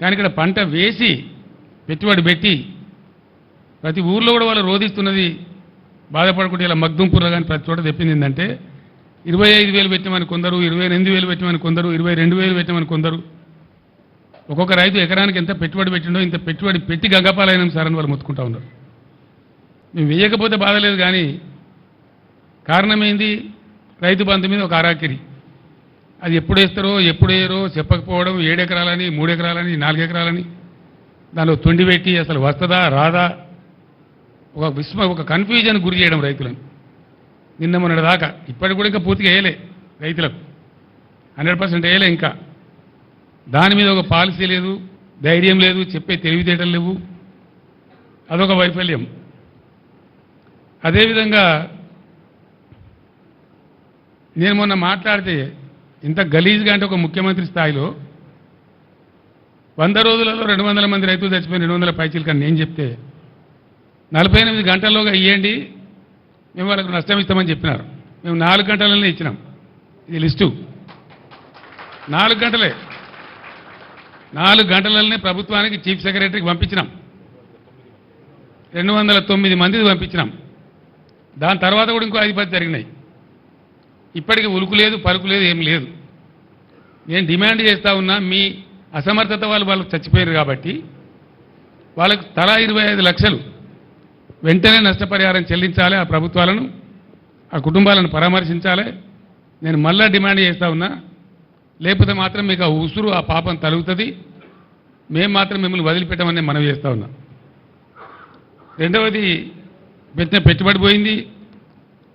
కానీ ఇక్కడ పంట వేసి పెట్టుబడి పెట్టి ప్రతి ఊర్లో కూడా వాళ్ళు రోధిస్తున్నది బాధపడకుండా ఇలా మగ్దుంపుర కానీ ప్రతి చోట చెప్పింది ఏంటంటే ఇరవై ఐదు వేలు పెట్టమని కొందరు ఇరవై ఎనిమిది వేలు పెట్టమని కొందరు ఇరవై రెండు వేలు పెట్టమని కొందరు. ఒక్కొక్క రైతు ఎకరానికి ఎంత పెట్టుబడి పెట్టిండో ఇంత పెట్టుబడి పెట్టి గంగపాలైనం సార్ అని వాళ్ళు మొత్తుకుంటా ఉన్నారు. మేము వేయకపోతే బాధ లేదు కానీ కారణం ఏంది? రైతు బంధు మీద ఒక అరాకిరి అది ఎప్పుడు వేస్తారో ఎప్పుడు వేయరో చెప్పకపోవడం ఏడు ఎకరాలని మూడు ఎకరాలని నాలుగు ఎకరాలని దానిలో తొండి పెట్టి అసలు వస్తుందా రాదా? ఒక విస్మ ఒక కన్ఫ్యూజన్ గురి చేయడం రైతులను. నిన్న మొన్నటి దాకా. ఇప్పటికి కూడా ఇంకా పూర్తిగా వేయలే రైతులకు. హండ్రెడ్ పర్సెంట్ వేయలే ఇంకా. దాని మీద ఒక పాలసీ లేదు ధైర్యం లేదు చెప్పే తెలివితేటలు లేవు. అదొక వైఫల్యం. అదేవిధంగా నేను మొన్న మాట్లాడితే ఇంత గలీజ్గా అంటే ఒక ముఖ్యమంత్రి స్థాయిలో వంద రోజులలో రెండు వందల మంది రైతులు చచ్చిపోయిన రెండు వందల పైచీలు కానీ నేను చెప్తే నలభై ఎనిమిది గంటల్లోగా ఇవ్వండి మేము వాళ్ళకు నష్టం ఇస్తామని చెప్పినారు. మేము నాలుగు గంటలనే ఇచ్చినాం. ఇది లిస్టు. నాలుగు గంటలే. నాలుగు గంటలనే ప్రభుత్వానికి చీఫ్ సెక్రటరీకి పంపించినాం. రెండు వందల తొమ్మిది మందిది పంపించినాం. దాని తర్వాత కూడా ఇంకో ఐదు పది జరిగినాయి. ఇప్పటికి ఉలుకు లేదు పలుకు లేదు ఏం లేదు. నేను డిమాండ్ చేస్తా ఉన్నా మీ అసమర్థత వాళ్ళు వాళ్ళకి చచ్చిపోయారు కాబట్టి వాళ్ళకు తలా ఇరవై ఐదు లక్షలు వెంటనే నష్టపరిహారం చెల్లించాలి ఆ ప్రభుత్వాలను ఆ కుటుంబాలను పరామర్శించాలి. నేను మళ్ళా డిమాండ్ చేస్తా ఉన్నా లేకపోతే మాత్రం మీకు ఆ ఉసురు ఆ పాపం తలుగుతుంది. మేము మాత్రం మిమ్మల్ని వదిలిపెట్టమని మనవి చేస్తా ఉన్నా. రెండవది పెట్టిన పెట్టుబడి పోయింది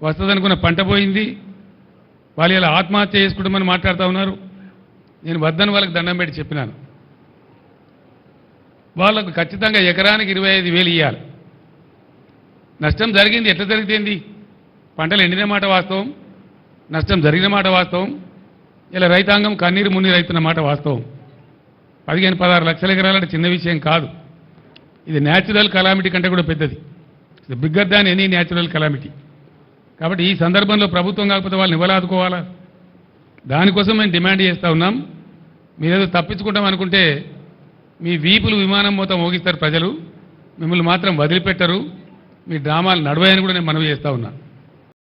వస్తుందనుకున్న పంట పోయింది వాళ్ళు ఇలా ఆత్మహత్య చేసుకుంటామని మాట్లాడుతూ ఉన్నారు. నేను వద్దని వాళ్ళకి దండం పెట్టి చెప్పినాను. వాళ్ళకు ఖచ్చితంగా ఎకరానికి ఇరవై ఐదు వేలు ఇవ్వాలి నష్టం జరిగింది ఎట్లా జరిగింది పంటలు ఎండిన మాట వాస్తవం నష్టం జరిగిన మాట వాస్తవం ఇలా రైతాంగం కన్నీరు మున్నీరు అవుతున్న మాట వాస్తవం. పదిహేను పదహారు లక్షల ఎకరాలంటే చిన్న విషయం కాదు. ఇది న్యాచురల్ కలామిటీ కంటే కూడా పెద్దది. Bigger than any natural calamity కాబట్టి ఈ సందర్భంలో ప్రభుత్వం కాకపోతే వాళ్ళని ఇవ్వాలి దానికోసం మేము డిమాండ్ చేస్తూ ఉన్నాం. మీరేదో తప్పించుకుంటాం అనుకుంటే మీ వీపులు విమానం మొత్తం మోగిస్తారు ప్రజలు. మిమ్మల్ని మాత్రం వదిలిపెట్టరు. మీ డ్రామాలు నడవాయని కూడా నేను మనవి చేస్తూ ఉన్నాను